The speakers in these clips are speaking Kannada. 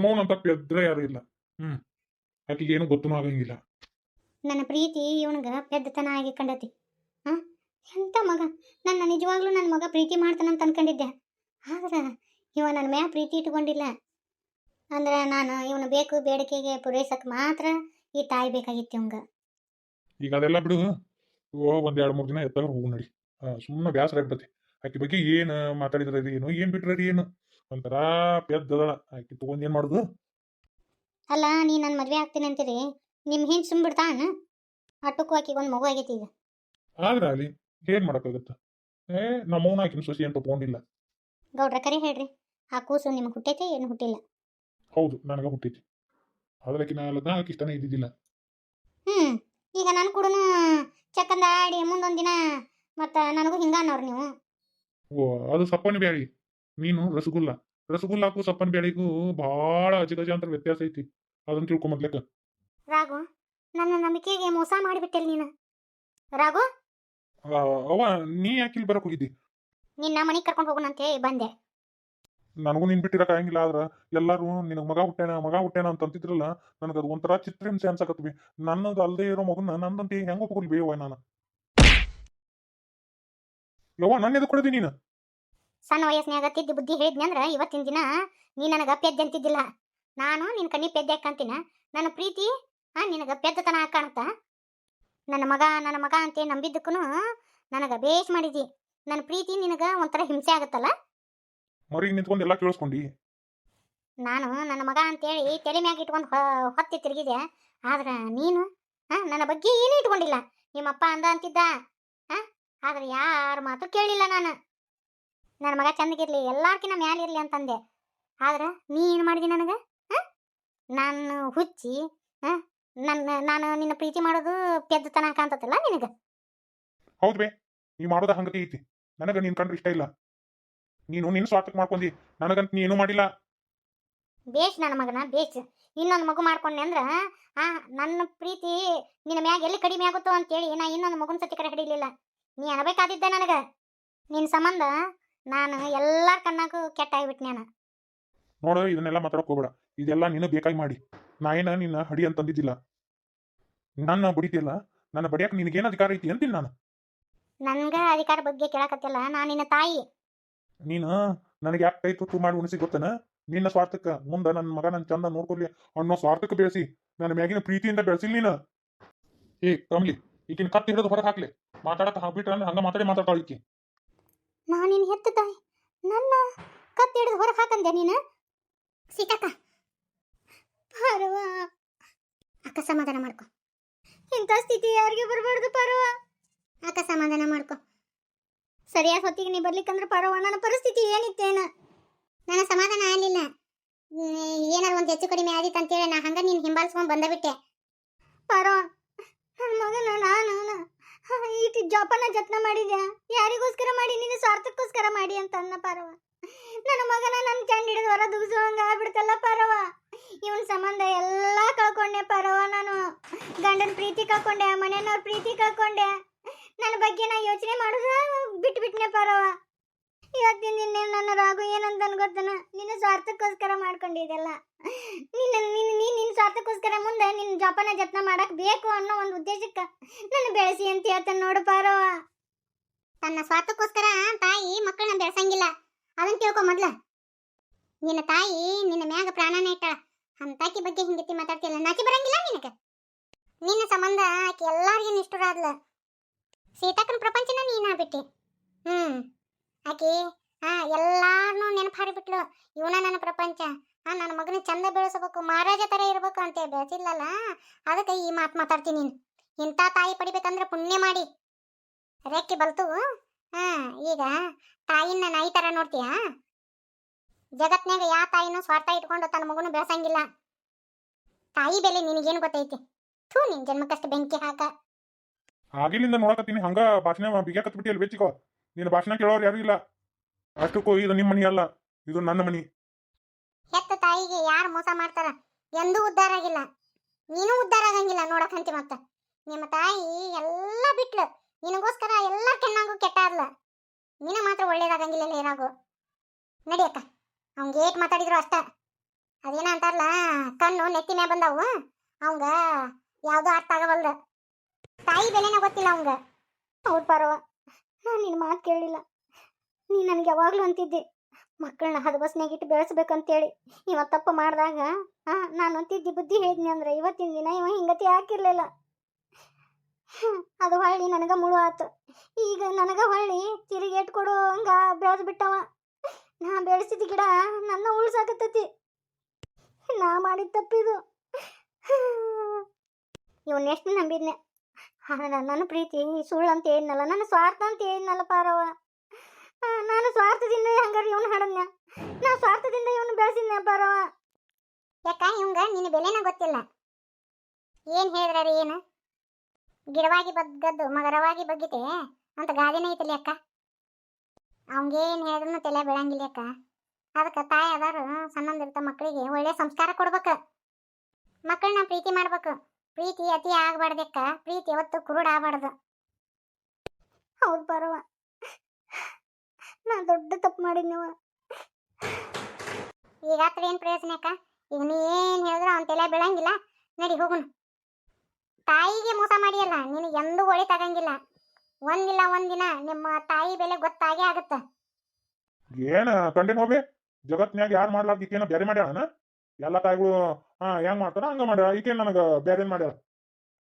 ನಮ್ಮವನ್ ಅಂತ ಪೆದ್ರ ಯಾರು ಇಲ್ಲ. ಹ್ಮ್. ಆಕಿಗೆ ಏನು ಗೊತ್ತು ಆಗಂಗಿಲ್ಲ. ನನ್ನ ಪ್ರೀತಿ ಇವನ್ಗ ಪೆದ್ದತನ ಆಗಿ ಕಂಡತಿ. ಹ? ಎಂತ ಮಗ? ನನ್ನ ನಿಜವಾಗ್ಲೂ ನನ್ನ ಮಗ ಪ್ರೀತಿ ಮಾಡ್ತಾನಂತ ಅನ್ಕೊಂಡಿದ್ದೆ. ಆದ್ರೆ ಇವ ನನ್ನ ಮ್ಯಾ ಪ್ರೀತಿ ಇಟ್ಕೊಂಡಿಲ್ಲ. ಅಂದ್ರೆ ನಾನು ಇವನು ಬೇಕು ಬೇಡಿಕೆಗೆ ಪೂರೈಸಕ್ಕೆ ಮಾತ್ರ ಈ ತಾಯಿ ಬೇಕಾಗಿತ್ತು ಇವಂಗ ಈಗ ಅದೆಲ್ಲ ಬಿಡು. ಓ ಒಂದ್ ಎರಡು ಮೂರು ದಿನ ಎತ್ತಾಗ ಹೋಗು ನಡಿ. ಸುಮ್ಮನೆ ಬ್ಯಾಸರ ಆಗ್ಬಿಡತಿ ಆಕಿ ಬಗ್ಗೆ ಏನ್ ಮಾತಾಡಿದ್ರೆ ಏನು? ಏನ್ ಬಿಟ್ರ ಏನು? ಒಂಥರ ಪೆದ್ದದಳ ಆಕಿ ತಗೊಂಡ್ ಏನ್ ಮಾಡುದು ಅಲ್ಲ ನೀ ನನ್ನ ಮದ್ವೆ ಆಗ್ತೀನಿ ಅಂತೀರಿ ನಿಮ್ಮ ಹಿಂದೆ ಸುಮ್ಬಿಡ್ತಾನ ಅಟ್ಟಕ್ಕೂ ಆಕಿಗೆ ಒಂದು ಮಗು ಆಗೈತಿ ಈಗ. ಆದ್ರೆ ಅಲ್ಲಿ ಏನ್ ಮಾಡಕ್ಕಾಗತ್ತ? ಏ ನಮ್ಮವನ ಆಕಿನ ಸೊಸಿ ಅಂತ ತಗೊಂಡಿಲ್ಲ. ಗೌಡ್ರ ಕರೆ ಹೇಳ್ರಿ ಆ ಕೂಸು ನಿಮ್ಗೆ ಹುಟ್ಟೈತೆ ಏನು ಹುಟ್ಟಿಲ್ಲ? ಹೌದು ನನಗ ಹುಟ್ಟೈತಿ. ಆದ್ರೆ ಆಕಿನ ಲಗ್ನ ಆಕಿ ಇಷ್ಟನೇ ಇದ್ದಿದ್ದಿಲ್ಲ. ಹ್ಮ್ ಈಗ ನಾನು ಕೂಡ ಚಕ್ಕಂದಾಡಿ ಮುಂದೊಂದು ದಿನ ಮತ್ತು ನನಗೂ ಹಿಂಗ ಅನ್ನೋರು ನೀವು. ಓ ಅದು ಸಪ್ಪನ ಬ್ಯಾಳಿ. ನೀನು ರಸಗುಲ್ಲ. ರಸಗುಲ್ಲಾಕು ಸಪ್ಪನ ಬೇಳೆಗೂ ಬಹಳ ಅಂತ ವ್ಯತ್ಯಾಸ ಐತಿ. ಅದನ್ನ ತಿಳ್ಕೊಂಬದ್ಲೆಕ್ಕ ರಾಘು ನನ್ನ ನಂಬಿಕೆಗೆ ಮೋಸ ಮಾಡಿಬಿಟ್ಟೆ ನೀನು. ರಾಘು? ಅವ್ವ ನೀ ಯಾಕೆ ಇಲ್ಲಿ ಬರಕ್ ಹೋಗಿದ್ದಿ? ನಿನ್ನ ಮನೆಗೆ ಕರ್ಕೊಂಡು ಹೋಗೋಣಂತೆ ಬಂದೆ. ನನಗೂ ನಿನ್ ಬಿಟ್ಟಿರಕ್ ಆಗಂಗಿಲ್ಲ ಆದ್ರ ಎಲ್ಲಾರು ನಿನಗ್ ಮಗ ಹುಟ್ಟೇನ ಮಗ ಹುಟ್ಟೇನ ಅಂತ ಅಂತಿದ್ರಲ್ಲ ನನಗ ಅದು ಒಂಥರ ಚಿತ್ರಹಿಂಸೆ ಅನ್ಸಕತ್ವಿ ನನ್ನದು ಅಲ್ದೇ ಇರೋ ಮಗುನ ನಂದಂತೆ ಹೆಂಗ ಒಪ್ಕೊಳ್ಬೇವ ನಾನು? ಯವ್ವ ನನ್ನ ಎದು ಕೊಡದಿ ನೀನು? ಸಣ್ಣ ವಯಸ್ಸಿನಾಗ ತಿದ್ದಿ ಬುದ್ಧಿ ಹೇಳಿದ್ನಿ ಅಂದ್ರೆ ಇವತ್ತಿನ ದಿನ ನೀ ನನಗೆ ಪೆದ್ದೆ ಅಂತಿದ್ದಿಲ್ಲ. ನಾನು ನಿನ್ನ ಕಣ್ಣಿ ಪೆದ್ದೆ ಹಾಕಂತೀನ ನನ್ನ ಪ್ರೀತಿ ಹಾ ನಿನಗೆ ಪೆದ್ದತನ ಕಾಣುತ್ತಾ? ನನ್ನ ಮಗ ನನ್ನ ಮಗ ಅಂತ ನಂಬಿದ್ದಕ್ಕೂ ನನಗೆ ಬೇಷ್ ಮಾಡಿದಿ. ನನ್ನ ಪ್ರೀತಿ ನಿನಗೆ ಒಂಥರ ಹಿಂಸೆ ಆಗುತ್ತಲ್ಲ? ಮರಿಗೆ ನಿಂತ್ಕೊಂಡು ಎಲ್ಲ ಕೇಳಿಸ್ಕೊಂಡಿ. ನಾನು ನನ್ನ ಮಗ ಅಂತೇಳಿ ತಲೆ ಮ್ಯಾಗ ಇಟ್ಕೊಂಡು ಹೊತ್ತಿ ತಿರುಗಿದೆ ಆದ್ರೆ ನೀನು ಹಾ ನನ್ನ ಬಗ್ಗೆ ಏನೂ ಇಟ್ಕೊಂಡಿಲ್ಲ. ನಿಮ್ಮಪ್ಪ ಅಂದ ಅಂತಿದ್ದ ಹಾ ಆದ್ರೆ ಯಾರ ಮಾತು ಕೇಳಿಲ್ಲ ನಾನು. ನನ್ನ ಮಗ ಚಂದಗಿರ್ಲಿ ಎಲ್ಲಾರ್ಕಿನ ಮ್ಯಾಲೆ ಇರ್ಲಿ ಅಂತಂದೆ. ಆದ್ರೆ ನೀ ಏನು ಮಾಡಿದಿ ನನಗೆ? ನಾನು ಹುಚ್ಚಿ ನನ್ನ ನಾನು ನಿನ್ನ ಪ್ರೀತಿ ಮಾಡೋದು ಪೆದ್ದತನ ಕಾಣ್ತತಲ್ಲ ನಿನಗೆ? ಹೌದು ಬೇ ನೀ ಮಾಡೋದ ಹಂಗತಿ ಐತಿ. ನನಗ ನೀನ್ ಕಂಡ್ರೆ ಇಷ್ಟ ಇಲ್ಲ. ನೀನು ನಿನ್ ಸ್ವಾರ್ಥಕ್ಕೆ ಮಾಡ್ಕೊಂಡಿ ನನಗಂತ ನೀ ಏನೂ ಮಾಡಿಲ್ಲ. ಬೇಷ್ ನನ್ನ ಮಗನ ಬೇಷ್. ಇನ್ನೊಂದು ಮಗು ಮಾಡ್ಕೊಂಡೆ ಅಂದ್ರ ಆ ನನ್ನ ಪ್ರೀತಿ ನಿನ್ನ ಮ್ಯಾಗ ಎಲ್ಲಿ ಕಡಿಮೆ ಆಗುತ್ತೋ ಅಂತೇಳಿ ನಾ ಇನ್ನೊಂದು ಮಗುನ ಸತಿ ಕಡೆ ಹಿಡಿಲಿಲ್ಲ. ನೀ ಅನ್ಬೇಕಾದಿದ್ದೆ ನನಗ. ನಿನ್ನ ಸಂಬಂಧ ನಾನು ಎಲ್ಲಾರ ಕಣ್ಣಾಗೂ ಕೆಟ್ಟ ನಾನು. ನೋಡು ಇದನ್ನೆಲ್ಲ ಮಾತಾಡಕ್ ಹೋಗ್ಬೇಡ. ಇದೆಲ್ಲ ನೀನು ಬೇಕಾಗಿ ಮಾಡಿ. ನಾ ಏನ ನಿನ್ನ ಹಡಿ ಅಂತಂದಿದ್ದಿಲ್ಲ ನನ್ನ ಬಡಿತಿಯಲ್ಲ ನನ್ನ ಬಡಿಯಕ್ ನಿನಗೇನು ಅಧಿಕಾರ ಐತಿ ಅಂತೀನಿ ನಾನು. ನನ್ಗ ಅಧಿಕಾರ ಬಗ್ಗೆ ಕೇಳಕತ್ತಿಲ್ಲ ನಾ ನಿನ್ನ ತಾಯಿ. ನೀನು ನನಗೆ ಯಾಕೆ ಕೈ ತುತ್ತು ಮಾಡಿ ಉಣಿಸಿ ಗೊತ್ತನ? ನಿನ್ನ ಸ್ವಾರ್ಥಕ್ಕ ಮುಂದ ನನ್ನ ಮಗ ನನ್ನ ಚಂದ ನೋಡ್ಕೊಳ್ಳಿ ಅನ್ನೋ ಸ್ವಾರ್ಥಕ್ಕೆ ಬೆಳೆಸಿ ನನ್ನ ಮ್ಯಾಗಿನ ಪ್ರೀತಿಯಿಂದ ಬೆಳೆಸಿಲ್ಲ ನೀನು. ಏ ಕಮ್ಲಿ ಈಗಿನ ಕತ್ತಿ ಹಿಡಿದು ಹೊರಗೆ ಹಾಕ್ಲಿ. ಮಾತಾಡಕ್ ಹಾಕ್ಬಿಟ್ರೆ ಹಂಗ ಮಾತಾಡಿ ಮಾತಾಡ್ತಾಳ ಈಕಿ. ನಾ ನಿನ್ನ ಹೆತ್ತ ತಾಯಿ ನನ್ನ ಕತ್ತಿ ಹಿಡಿದು ಹೊರ ಹಾಕಂದೆ ನೀನು? ಸೀತಕ್ಕ. ಪರವ. ಅಕ್ಕ ಸಮಾಧಾನ ಮಾಡ್ಕೊ. ಇಂಥ ಸ್ಥಿತಿ ಯಾರಿಗೆ ಬರಬಾರ್ದು ಪರವ? ಅಕ್ಕ ಸಮಾಧಾನ ಮಾಡ್ಕೊ. ಸರಿಯಾದ ಹೊತ್ತಿಗೆ ನೀ ಬರ್ಲಿಕ್ಕಂದ್ರೆ ಪರವ, ನನ್ನ ಪರಿಸ್ಥಿತಿ ಏನಿತ್ತೇನ ನನ್ನ ಸಮಾಧಾನ ಆಗಲಿಲ್ಲ. ಏನಾರು ಒಂದು ಹೆಚ್ಚು ಕಡಿಮೆ ಆದಿತ್ತು ಅಂತೇಳಿ ನಾ ಹಂಗ ನೀನು ಹಿಂಬಾಲಿಸ್ಕೊಂಡು ಬಂದಬಿಟ್ಟೆ ಪರವ ನನ್ನ ಮಗನ ನಾನು ಈ ಜೋಪಾನ ಜತ್ನ ಮಾಡಿದ್ಯಾ? ಯಾರಿಗೋಸ್ಕರ ಮಾಡಿ ಸ್ವಾರ್ಥಕ್ಕೋಸ್ಕರ ಮಾಡಿ ಅಂತ ಅನ್ನ ಪರವ. ನನ್ನ ಮಗನ ನನ್ನ ಚಂಡ ಹಿಡಿದು ಹೊರ ದುಗ್ಸುವಂಗ ಆಗ್ಬಿಡ್ತಲ್ಲ ಪರವ. ಇವನ್ ಸಂಬಂಧ ಎಲ್ಲ ಕಳ್ಕೊಂಡೆ ಪಾರವ ನಾನು. ಗಂಡನ ಪ್ರೀತಿ ಕಳ್ಕೊಂಡೆ, ಮನೆಯವ್ರ ಪ್ರೀತಿ ಕಳ್ಕೊಂಡೆ. ನನ್ನ ಬಗ್ಗೆ ನಾ ಯೋಚನೆ ಮಾಡೋದು ಬಿಟ್ಟು ಬಿಟ್ಟನೆ ಪರವ. ಇವತ್ತಿನ ದಿನ ನನ್ನ ರಾಗು ಏನಂತ ಗೊತ್ತನ ನಿನ್ನ ಸ್ವಾರ್ಥಕ್ಕೋಸ್ಕರ ಮಾಡ್ಕೊಂಡಿದ್ದೆಲ್ಲ ನಿನ್ನ ನಿನ್ನ, ನೀನು ನಿನ್ನ ಸ್ವಾರ್ಥಕ್ಕೋಸ್ಕರ ಮುಂದೆ ನಿನ್ನ ಜೋಪಾನ ಜತ್ನ ಮಾಡಕ್ ಬೇಕು ಅನ್ನೋ ಒಂದು ಉದ್ದೇಶಕ್ಕೆ ನನ್ನ ಬೆಳೆಸಿ ಅಂತ ಹೇಳ್ತಾನೆ ನೋಡು ಪಾರವ್ವ ತನ್ನ ಸ್ವಾರ್ಥಕ್ಕೋಸ್ಕರ ತಾಯಿ ಮಕ್ಕಳನ್ನ ಬೆಳೆಸಂಗಿಲ್ಲ. ಅದನ್ನ ತಿಳ್ಕೊ ಮೊದ್ಲ. ನಿನ್ನ ತಾಯಿ ನಿನ್ನ ಮ್ಯಾಗ ಪ್ರಾಣನ ಇಟ್ಟಾಳ. ಅಂತಾಕಿ ಬಗ್ಗೆ ಹಿಂಗತಿ ಮಾತಾಡ್ತಿಲ್ಲ ನಾಚಿ ಬರಂಗಿಲ್ಲ ನಿನಗ? ನಿನ್ನ ಸಂಬಂಧ ಆಕಿ ಎಲ್ಲಾರ್ಗೂ ಆದ್ಲ ಸೀತಾಕನ ಪ್ರಪಂಚನ ನೀನಾಗ್ಬಿಟ್ಟಿ ಹ್ಮ್. ಆಕಿ ಎಲ್ಲಾರ್ನು ನೆನಪು ಹಾರಿಬಿಟ್ಲು ಇವನ ನನ್ನ ಪ್ರಪಂಚ. ಆ, ನನ್ನ ಮಗನ ಚಂದ ಬೆಳೆಸಬೇಕು, ಮಹಾರಾಜ ತರ ಇರ್ಬೇಕು ಅಂತ ಬೆಳೆಸಿಲ್ಲಲ್ಲ? ಅದಕ್ಕೆ ಈ ಮಾತು ಮಾತಾಡ್ತೀನಿ ನೀನು. ಇಂಥ ತಾಯಿ ಪಡಿಬೇಕಂದ್ರೆ ಪುಣ್ಯ ಮಾಡಿ. ರೆಕ್ಕೆ ಬಲ್ತು? ಹಾ ಈಗ ತಾಯಿನ ನಾಯಿ ತರ ನೋಡ್ತೀಯ? ಜಗತ್ನಾಗ ಯಾವ ತಾಯಿನೂ ಸ್ವಾರ್ಥ ಇಟ್ಕೊಂಡು ತನ್ನ ಮಗುನ ಬೆಳೆಸಂಗಿಲ್ಲ. ತಾಯಿ ಬೆಲೆ ನಿನಗೇನು ಗೊತ್ತೈತಿ? ಥೂ ನಿನ್ ಜನ್ಮಕ್ಕಷ್ಟು ಬೆಂಕಿ ಹಾಕ. ಆಗಿಲಿಂದ ನೋಡಕತ್ತೀನಿ. ಹಂಗ ಭಾಷಣ ಬಿಗ್ಯಾಕತ್ಬಿಟ್ಟಿ ಅಲ್ಲಿ ಬೆಚ್ಚಿಕೋ ನಿನ್ನ ಭಾಷಣ ಕೇಳೋರು ಯಾರು ಇಲ್ಲ. ಅಷ್ಟಕ್ಕೂ ಇದು ನಿಮ್ಮ ಮನಿ ಅಲ್ಲ. ಇದು ನನ್ನ ಮನಿ. ಹೆತ್ತ ತಾಯಿಗೆ ಯಾರು ಮೋಸ ಮಾಡ್ತಾರ? ಎಂದೂ ಉದ್ಧಾರ ಆಗಿಲ್ಲ. ನೀನು ಉದ್ಧಾರ ಆಗಂಗಿಲ್ಲ ನೋಡಕಂತಿ ಮತ್ತ. ನಿಮ್ಮ ತಾಯಿ ಎಲ್ಲ ಬಿಟ್ಲು. ನಿನಗೋಸ್ಕರ ಎಲ್ಲ ಕೆಣ್ಣಾಗು ಕೆಟ್ಟ ಅಲ್ಲ ನಿನ ಮಾತ್ರ ಒಳ್ಳೇದಾಗಂಗಿಲ್ಲ ಏನಾಗು. ನಡಿಯಕ್ಕ ಅವ್ನ್ ಏಟ್ ಮಾತಾಡಿದ್ರು ಅಷ್ಟ. ಅದೇನ ಅಂತಾರಲ್ಲ, ಕಣ್ಣು ನೆತ್ತಿ ಮ್ಯಾಗ ಬಂದಾವು. ಅವಂಗ ಯಾವ್ದು ಅರ್ಥ ಆಗವಲ್ದ. ತಾಯಿ ಬೆಲೆನ ಗೊತ್ತಿಲ್ಲ ಅವಂಗ. ಹೌದು ಪಾರವ ನಾನು ನಿನ್ನ ಮಾತು ಕೇಳಿಲ್ಲ. ನೀ ನನಗೆ ಯಾವಾಗಲೂ ಅಂತಿದ್ದೆ. ಮಕ್ಕಳನ್ನ ಹದಬಸ್ನಾಗಿಟ್ಟು ಬೆಳೆಸ್ಬೇಕಂತೇಳಿ. ಇವ ತಪ್ಪು ಮಾಡಿದಾಗ ಹಾಂ ನಾನು ಅಂತಿದ್ದೆ ಬುದ್ಧಿ ಹೇಳಿದ್ನಿ ಅಂದ್ರೆ ಇವತ್ತಿನ ದಿನ ಇವ ಹಿಂಗತಿ ಹಾಕಿರ್ಲಿಲ್ಲ. ಅದು ಹೊಳ್ಳಿ ನನಗೆ ಮುಳು ಆತು. ಈಗ ನನಗೆ ಹೊಳ್ಳಿ ತಿರುಗೇಟ್ ಕೊಡು ಹಂಗ ಬೆಳೆದು ಬಿಟ್ಟವ. ನಾ ಬೆಳೆಸಿದ ಗಿಡ ನನ್ನ ಉಳ್ಸಾಕತ್ತೈತಿ. ನಾ ಮಾಡಿದ ತಪ್ಪಿದು. ಇವನ್ ಎಷ್ಟು ನಂಬಿದ್ನೆ. ನನ್ನ ಪ್ರೀತಿ ಸುಳ್ಳು ಅಂತ ಹೇಳಿದ್ನಲ್ಲ, ನನ್ನ ಸ್ವಾರ್ಥ ಅಂತ ಹೇಳಿದ್ನಲ್ಲ ಪಾರವ ನಾನು ಸ್ವಾರ್ಥದಿಂದ ಹಂಗಾರೆ ಇವನು ಹಾಡದ್ನ ನಾ ಸ್ವಾರ್ಥದಿಂದ ಇವನು ಬೆಳೆಸಿದ್ನ ಪಾರವ ಯಾಕ, ಇವಂಗ ನಿನ್ನ ಬೆಲೆನ ಗೊತ್ತಿಲ್ಲ? ಏನು ಹೇಳಿದ್ರ ಏನು? ಗಿಡವಾಗಿ ಬಗ್ಗದ್ದು, ಮಗರವಾಗಿ ಬಗ್ಗಿತೆ ಅಂತ ಗಾದಿನ ಐತಲಿ ಅಕ್ಕ. ಅವಂಗೇನು ಹೇಳಿದ್ರು ತಲೆ ಬೀಳಂಗಿಲ್ಲ ಅಕ್ಕ. ಅದಕ್ಕೆ ತಾಯಿ ಅದಾರು ಸಣ್ಣಂದಿರ್ತ ಮಕ್ಕಳಿಗೆ ಒಳ್ಳೆ ಸಂಸ್ಕಾರ ಕೊಡ್ಬೇಕು. ಮಕ್ಕಳನ್ನ ಪ್ರೀತಿ ಮಾಡ್ಬೇಕು. ಪ್ರೀತಿ ಅತಿ ಆಗಬಾರ್ದಕ್ಕ ಪ್ರೀತಿ ಯಾವತ್ತು ಕುರುಡ ಆಗ್ಬಾರ್ದು. ಹೌದು ಬರವ ನಾ ದೊಡ್ಡ ತಪ್ಪು ಮಾಡಿದ್ನವ ಈಗ ಏನು ಪ್ರಯೋಜನ ಅಕ್ಕ? ಈಗ ನೀ ಏನು ಹೇಳಿದ್ರು ಅವನ ತಲೆ ಬೀಳಂಗಿಲ್ಲ. ನಡಿ ಹೋಗುಣ ತಾಯಿಗೆ ಮೋಸ ಮಾಡಿಯಲ್ಲ ನೀನು ಎಂದೂ ಒಳಿತಾಗಂಗಿಲ್ಲ ಒಂದಿಲ್ಲ ಒಂದಿನ ನಿಮ್ಮ ತಾಯಿ ಬೆಲೆ ಗೊತ್ತಾಗೇ ಆಗುತ್ತೆ. ಏನ ಕಂಡೇನ್ ಹೋಗಿ ಜಗತ್ನ್ಯಾಗ ಯಾರು ಮಾಡ್ಲಾರ್ದ ಈಕೇನ ಬೇರೆ ಮಾಡ್ಯಾಳನ? ಎಲ್ಲ ತಾಯಿಗಳು ಹಾ ಹೆಂಗ್ ಮಾಡ್ತಾರ? ಹಂಗ ಮಾಡ್ಯಾಳ. ಈಕೇನ್ ನನಗ ಬೇರೆ ಮಾಡ್ಯಾಳ?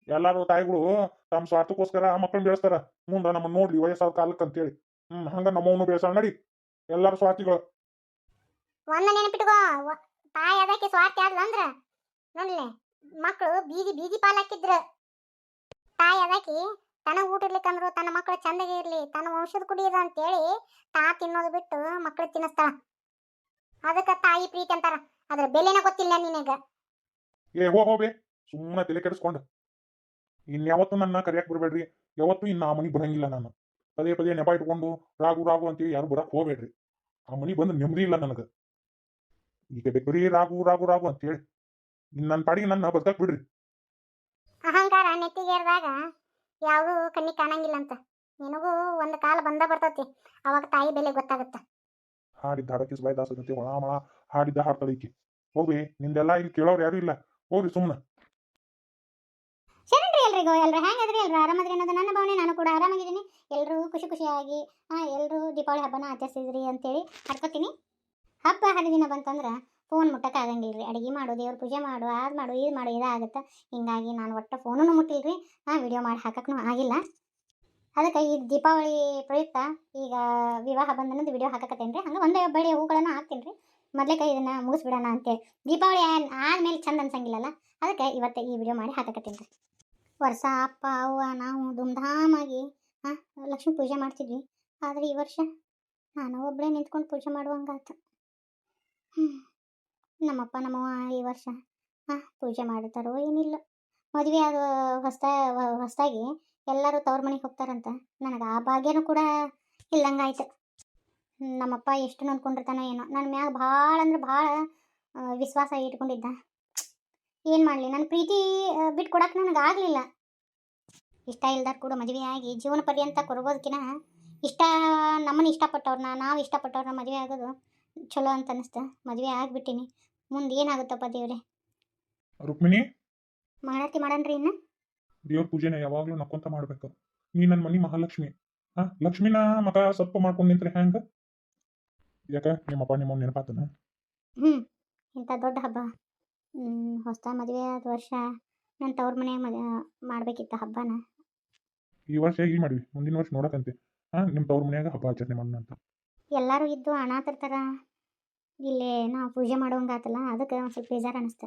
ಎಲ್ಲಾರು ತಾಯಿಗಳು ತಮ್ಮ ಸ್ವಾರ್ಥಕ್ಕೋಸ್ಕರ ಮಕ್ಕಳನ್ನ ಬೆಳೆಸ್ತಾರ. ಮುಂದ ನಮ್ಮ ನೋಡ್ಲಿ ವಯಸ್ಸಾದ ಕಾಲಕ್ಕೆ ಅಂತೇಳಿ. ಹ್ಮ್ ಹಂಗ ನಮ್ಮವನು ಬೆಳೆಸಾಳ ನಡಿ. ಎಲ್ಲಾರು ಸ್ವಾರ್ಥಿಗಳು. ಒಂದ ನೆನಪಿಟ್ಕೋ ತಾಯಿ ಅದಕ್ಕೆ ಸ್ವಾರ್ಥಿ ಆದ್ಲ ಅಂದ್ರ ನೋಡ್ಲೆ ಮಕ್ಕಳು ಬೀದಿ ಬೀದಿ ಪಾಲಾಕಿದ್ರ ತಾಯಿ ಅದಕ್ಕೆ ತನ್ನ ಊಟ ತನ್ನ ಮಕ್ಕಳು ಚಂದಗೆ ಇರ್ಲಿ ತನ್ನ ವಂಶದ ಕುಡಿಯದ ಅಂತೇಳಿ ತಾ ತಿನ್ನೋದು ಬಿಟ್ಟು ಮಕ್ಕಳು ತಿನ್ನಿಸ್ತಾಳ ಅದಕ್ಕ ತಾಯಿ ಪ್ರೀತಿ ಅಂತಾರ. ಅದ್ರ ಬೆಲೆನ ಗೊತ್ತಿಲ್ಲ ನಿನಗ. ಏ, ಹೋ ಹೋಬೆ ಸುಮ್ಮನೆ ತಲೆ ಕೆಡಿಸ್ಕೊಂಡ. ಇನ್ಯಾವತ್ತು ನನ್ನ ಕರಿಯಕ್ ಬರಬೇಡ್ರಿ. ಯಾವತ್ತು ಇನ್ನ ಆ ಮನಿ ಬರಂಗಿಲ್ಲ ನಾನು. ಪದೇ ಪದೇ ನೆಪ ಇಟ್ಕೊಂಡು ರಾಗು ರಾಗು ಅಂತೇಳಿ ಯಾರು ಬರಕ್ ಹೋಗ್ಬೇಡ್ರಿ. ಆ ಮನಿ ಬಂದು ನೆಮ್ಮದಿ ಇಲ್ಲ ನನಗ. ಈಗ ಬೇಕ್ರಿ ರಾಗು ರಾಗು ರಾಗು ಅಂತೇಳಿ. ನನ್ನ ಪಾಡಿಗೆ ನನ್ನ ಬದುಕಕ್ ಬಿಡ್ರಿ. ಅಹಂಕಾರ ನೆತ್ತಿಗೇರಿದಾಗ ಯಾವುದೂ ಕಣ್ಣಿಗೆ ಕಾಣಂಗಿಲ್ಲ ಅಂತ ನಿನಗೂ ಒಂದು ಕಾಲ ಬಂದ ಬರ್ತತಿ. ಅವಾಗ ತಾಯಿ ಬೆಲೆ ಗೊತ್ತಾಗತ್ತ. ಹಾಡಿದ್ದ ಹಾಡಕ್ಕೆ ಬಾಯ್ ದಾಸದಂತೆ ಒಳ ಮಳ ಹಾಡಿದ್ದ ಹಾಡ್ತಾಳೆ ಈಕಿ. ಹೋಗ್ರಿ ನಿಂದೆಲ್ಲ ಇಲ್ಲಿ ಕೇಳೋರು ಯಾರು ಇಲ್ಲ. ಹೋಗಿ ಸುಮ್ಮನೆ ಶರಣ್ರಿ ಎಲ್ರಿಗೂ ಎಲ್ರು ಹೆಂಗದ್ರಿ? ಎಲ್ರು ಆರಾಮದ್ರಿ ಅನ್ನೋದು ನನ್ನ ಭಾವನೆ. ನಾನು ಕೂಡ ಆರಾಮಾಗಿದ್ದೀನಿ. ಎಲ್ಲರೂ ಖುಷಿ ಖುಷಿಯಾಗಿ ಹಾಂ ಎಲ್ಲರೂ ದೀಪಾವಳಿ ಹಬ್ಬನ ಆಚರಿಸಿದ್ರಿ ಅಂತೇಳಿ ಹರ್ಕೋತೀನಿ ಹಬ್ಬ ಹರಿದಿನ ಬಂತಂದ್ರೆ ಫೋನ್ ಮುಟ್ಟಕ್ಕೆ ಆಗಂಗಿಲ್ಲ ರೀ ಅಡುಗೆ ಮಾಡು, ದೇವ್ರ ಪೂಜೆ ಮಾಡು ಅದು ಮಾಡು, ಇದು ಮಾಡು, ಇದಾಗುತ್ತೆ. ಹಿಂಗಾಗಿ ನಾನು ಒಟ್ಟು ಫೋನೂ ಮುಟ್ಟಿಲ್ಲ ರೀ ನಾನು ವಿಡಿಯೋ ಮಾಡಿ ಹಾಕಕ್ಕೂ ಆಗಿಲ್ಲ. ಅದಕ್ಕೆ ಈ ದೀಪಾವಳಿ ಪ್ರಯುಕ್ತ ಈಗ ವಿವಾಹ ಬಂಧನದ ವಿಡಿಯೋ ಹಾಕಕತ್ತೇನೆ ರೀ ಹಂಗೆ ಒಂದೇ ಬಳಿ ಹೂಗಳನ್ನು ಹಾಕ್ತೀನಿ ರೀ ಮೊದಲೇ ಕೈ ಇದನ್ನು ಮುಗಿಸ್ಬಿಡೋಣ ಅಂತೇಳಿ. ದೀಪಾವಳಿ ಆದಮೇಲೆ ಚಂದ ಅನ್ಸಂಗಿಲ್ಲಲ್ಲ? ಅದಕ್ಕೆ ಇವತ್ತು ಈ ವಿಡಿಯೋ ಮಾಡಿ ಹಾಕಕತ್ತೀನಿ ರೀ ವರ್ಷ ಅಪ್ಪ, ಅವ್ವ, ನಾವು ಧೂಮ್ಧಾಮಾಗಿ ಹಾಂ ಲಕ್ಷ್ಮೀ ಪೂಜೆ ಮಾಡ್ತಿದ್ವಿ. ಆದರೆ ಈ ವರ್ಷ ನಾನು ಒಬ್ಬಳೇ ನಿಂತ್ಕೊಂಡು ಪೂಜೆ ಮಾಡುವಂಗಾಯ್ತು. ಹ್ಞೂ ನಮ್ಮಪ್ಪ, ನಮ್ಮವ್ವ ಈ ವರ್ಷ ಹಾಂ ಪೂಜೆ ಮಾಡ್ತಾರೋ ಏನಿಲ್ಲ. ಮದುವೆ ಆದ ಹೊಸ್ತ ಹೊಸದಾಗಿ ಎಲ್ಲರೂ ತವ್ರ ಮನೆಗೆ ಹೋಗ್ತಾರಂತ. ನನಗೆ ಆ ಭಾಗ್ಯನೂ ಕೂಡ ಇಲ್ಲಂಗಾಯ್ತು. ನಮ್ಮಪ್ಪ ಎಷ್ಟು ನೊಂದ್ಕೊಂಡಿರ್ತಾನೋ ಏನೋ. ನನ್ನ ಮ್ಯಾಗ ಭಾಳ ಅಂದ್ರೆ ಭಾಳ ವಿಶ್ವಾಸ ಇಟ್ಕೊಂಡಿದ್ದ. ಏನು ಮಾಡಲಿ? ನನ್ನ ಪ್ರೀತಿ ಬಿಟ್ಟು ಕೊಡಕ್ಕೆ ನನಗೆ ಆಗಲಿಲ್ಲ. ಇಷ್ಟ ಇಲ್ದಾರ ಕೂಡ ಮದುವೆ ಆಗಿ ಜೀವನ ಪರ್ಯಂತ ಕೊರಗೋದಕ್ಕಿಂತ ಇಷ್ಟ ನಮ್ಮನ್ನು ಇಷ್ಟಪಟ್ಟವ್ರನ್ನ ನಾವು ಇಷ್ಟಪಟ್ಟವ್ರನ್ನ ಮದುವೆ ಆಗೋದು ಚಲೋ ಅಂತ ಅನಿಸ್ತು. ಮದುವೆ ಆಗ್ಬಿಟ್ಟಿನಿ. ಮುಂದೆ ಏನಾಗುತ್ತಪ್ಪ ದೇವ್ರೆ? ರುಕ್ಮಿಣಿ? ಮಾಡಾತಿ ಮಾಡನ್ರಿ ಇನ್ನ? ದೇವ್ರ ಪೂಜೆನ ಯಾವಾಗ್ಲೂ ನಕ್ಕೊಂತ ಮಾಡ್ಬೇಕು. ನೀ ನನ್ನ ಮನಿ ಮಹಾಲಕ್ಷ್ಮಿ. ಹಾ ಲಕ್ಷ್ಮಿನ ಮಗ ಸಪ್ಪ ಮಾಡ್ಕೊಂಡ್ ನಿಂತ್ರೆ ಹ್ಯಾಂಗ ಯಾಕ ನಿಮ್ಮಪ್ಪ ನಿಮ್ಮ ನೆನಪಾತನ? ಹ್ಮ್ ಇಂಥ ದೊಡ್ಡ ಹಬ್ಬ. ಹೊಸ ಮದುವೆ ಆದ ವರ್ಷ ನನ್ನ ತವ್ರ ಮನೆ ಮಾಡ್ಬೇಕಿತ್ತ ಮಾಡಬೇಕಿತ್ತು ಹಬ್ಬನ. ಈ ವರ್ಷ ಈ ಮಾಡಿವಿ. ಮುಂದಿನ ವರ್ಷ ನೋಡಕಂತೆ. ಹಾ ನಿಮ್ಮ ತವ್ರ ಮನ್ಯಾಗ ಹಬ್ಬ ಆಚರಣೆ ಮಾಡೋಣ ಅಂತ. ಎಲ್ಲರೂ ಇದ್ದು ಅಣಾತಿರ್ತಾರ ಇಲ್ಲಿ ನಾವು ಪೂಜೆ ಮಾಡೋಂಗಾತಲ್ಲ ಅದಕ್ಕೆ ಒಂದು ಸ್ವಲ್ಪ ಬೇಜಾರ ಅನಿಸ್ತು.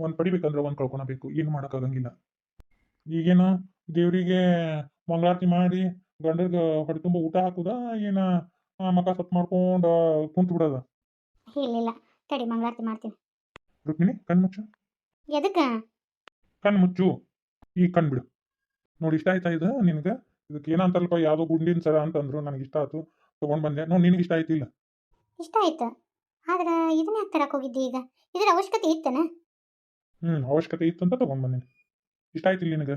ಒಂದ್ ಪಡಿಬೇಕಂದ್ರೆ ಒಂದ್ ಕಳ್ಕೊಳಬೇಕು ಏನು ಆಗಂಗಿಲ್ಲ. ಈಗೇನು ದೇವರಿಗೆ ಮಂಗಳಾರತಿ ಮಾಡಿ ಗಂಡದ ಹೊಟ್ಟೆ ತುಂಬ ಊಟ ಹಾಕುದ ಏನ ಮಕ ಸತ್ ಮಾಡ್ಕೊಂಡ ಕುಂತ ಬಿಡೋದ? ಇಲ್ಲ ತಡಿ ಮಂಗಳಾರತಿ ಮಾಡ್ತೀನಿ. ರುಕ್ಮಿಣಿ ಕಣ್ ಮುಚ್ಚು. ಎದಕ್ಕೆ? ಕಣ್ ಮುಚ್ಚು. ಈಗ ಕಣ್ ಬಿಡು. ನೋಡಿ ಇಷ್ಟ ಆಯ್ತಾ ಇದು ನಿನಗೆ? ಇದಕ್ಕೆ ಏನಂತಲ್ಪ ಯಾವುದೋ ಗುಂಡಿನ ಸರ ಅಂತಂದ್ರು ನನಗೆ ಇಷ್ಟ ಆಯ್ತು ತಗೊಂಡ್ ಬಂದೆ. ನೋಡಿ ನಿನಗೆ ಇಷ್ಟ ಆಯ್ತಿಲ್ಲ. ಇಷ್ಟ ಆಯ್ತು? ಆದ್ರೆ ಇದನ್ನ ಯಾಕೆ ತರಕ್ ಹೋಗಿದ್ದೆ ಈಗ? ಇದರ ಅವಶ್ಯಕತೆ ಇತ್ತನ? ಹ್ಮ್ ಅವಶ್ಯಕತೆ ಇತ್ತು ಅಂತ ತಗೊಂಡ್ ಬಂದೀನಿ ಇಷ್ಟ ಆಯ್ತಿಲ್ಲ ನಿನಗೆ?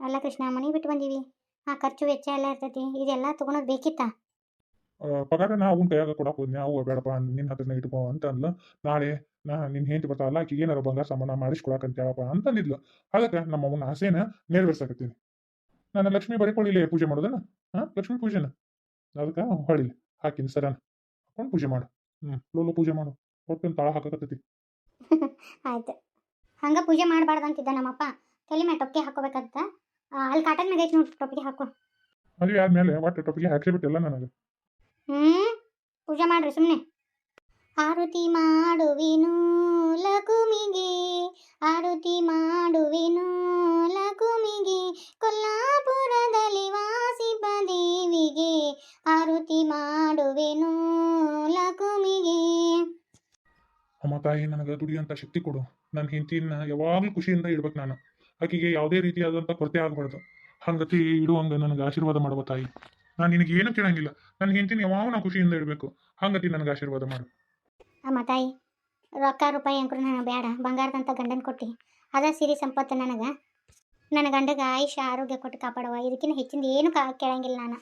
ಅಲ್ಲ ಕೃಷ್ಣ ಮನೆ ಬಿಟ್ಟು ಬಂದೀವಿ. ಆ ಖರ್ಚು ವೆಚ್ಚ ಎಲ್ಲ ಇರ್ತೈತಿ ಇದೆಲ್ಲ ತಗೊಳೋದು ಬೇಕಿತ್ತಾ? ಆ, ಪಗಾರ ನಾ ಅವನ ಕೈಯಾಗ ಕೊಡಕ್ ಹೋದ್ನಿ. ಅವು ಬೇಡಪ್ಪ ನಿನ್ನ ಹತ್ರನ ಇಟ್ಕೋ ಅಂತ ಅಂದ್ಲು. ನಾಳೆ ನಾ ನಿನ್ನ ಹೆಂಡತಿ ಬರ್ತಾವಲ್ಲ ಆಕಿಗೆ ಏನಾರ ಬಂಗಾರ ಸಾಮಾನ ಅಂತ ಹೇಳಪ್ಪ ಅಂತಂದಿದ್ಲು ಅದಕ್ಕೆ ನಮ್ಮ ಅವನ ಆಸೆನ ನೆರವೇರ್ಸಕತ್ತೀನಿ. ನಾನು ಲಕ್ಷ್ಮಿ ಬರೀಕೊಳ್ಳಿಲ್ಲ ಪೂಜೆ ಮಾಡೋದನ ಹಾ ಲಕ್ಷ್ಮಿ ಪೂಜೆನ? ಅದಕ್ಕೆ ಹೊಳಿಲಿ ಹಾಕಿನಿ ಸರನ. ಹಾಕೊಂಡು ಪೂಜೆ ಮಾಡು. ಹ್ಞೂ ಲೋಲು ಪೂಜೆ ಮಾಡು. ಹೊಟ್ಟಿನ ತಾಳ ಹಾಕಕತ್ತೈತಿ. ಆಯ್ತು. ಹಂಗ ಪೂಜೆ ಮಾಡಬಾರ್ದು ಅಂತಿದ್ದ ನಮ್ಮಪ್ಪ. ತಲೆ ಮೇಲೆ ಟೊಪ್ಪಿಗೆ ಹಾಕೋಬೇಕಂತ. ಅಲ್ಲಿ ಕಾಟನ್ ಮ್ಯಾಗ ಐತಿ ನೋಡಿ ಟೊಪ್ಪಿಗೆ ಹಾಕೋ. ಮದುವೆ ಆದ್ಮೇಲೆ ಒಟ್ಟು ಟೊಪ್ಪಿಗೆ ಹಾಕ್ಸಿಬಿಟ್ಟಿಲ್ಲ ನನಗೆ. ಹ್ಞೂ ಪೂಜೆ ಮಾಡ್ರಿ ಸುಮ್ಮನೆ ಆರುತಿ ಮಾಡುವೆನು ಲಕುಮಿಗೆ, ಆರುತಿ ಮಾಡುವೆನು ಲಕುಮಿಗೆ, ಕೊಲ್ಲಾಪುರದಲ್ಲಿ ವಾಸಿಪ ದೇವಿಗೆ, ಆರುತಿ ಮಾಡುವೆನು ಲಕುಮಿಗೆ. ಅಮ್ಮ ತಾಯಿ, ನನಗೆ ದುಡಿಯಂತ ಶಕ್ತಿ ಕೊಡು. ನನ್ನ ಹೆಂಡತಿನ ಯಾವಾಗಲೂ ಖುಷಿಯಿಂದ ಇಡ್ಬೇಕು ನಾನು. ಆಕಿಗೆ ಯಾವುದೇ ರೀತಿಯಾದಂಥ ಕೊರತೆ ಆಗಬಾರ್ದು. ಹಂಗತಿ ಇಡುವಂಗೆ ನನಗೆ ಆಶೀರ್ವಾದ ಮಾಡುವ ತಾಯಿ. ನಾನು ನಿನಗೆ ಏನು ಕೇಳಂಗಿಲ್ಲ. ನನ್ನ ಹೆಂಡತಿನ ಯಾವಾಗ ನಾ ಖುಷಿಯಿಂದ ಇಡಬೇಕು. ಹಂಗತಿ ನನಗೆ ಆಶೀರ್ವಾದ ಮಾಡು. ಅಮ್ಮ ತಾಯಿ, ರೊಕ್ಕ ರೂಪಾಯಿ ಅಂಕರು ನನಗೆ ಬೇಡ ಬಂಗಾರದಂತ ಗಂಡನ ಕೊಟ್ಟು. ಅದ ಸಿರಿ ಸಂಪತ್ತು ನನಗೆ. ನನ್ನ ಗಂಡಗ ಆಯುಷ್ಯ, ಆರೋಗ್ಯ ಕೊಟ್ಟು ಕಾಪಾಡವ ಇದಕ್ಕಿಂತ ಹೆಚ್ಚಿನ ಏನು ಕಾ, ಕೇಳಂಗಿಲ್ಲ ನಾನು.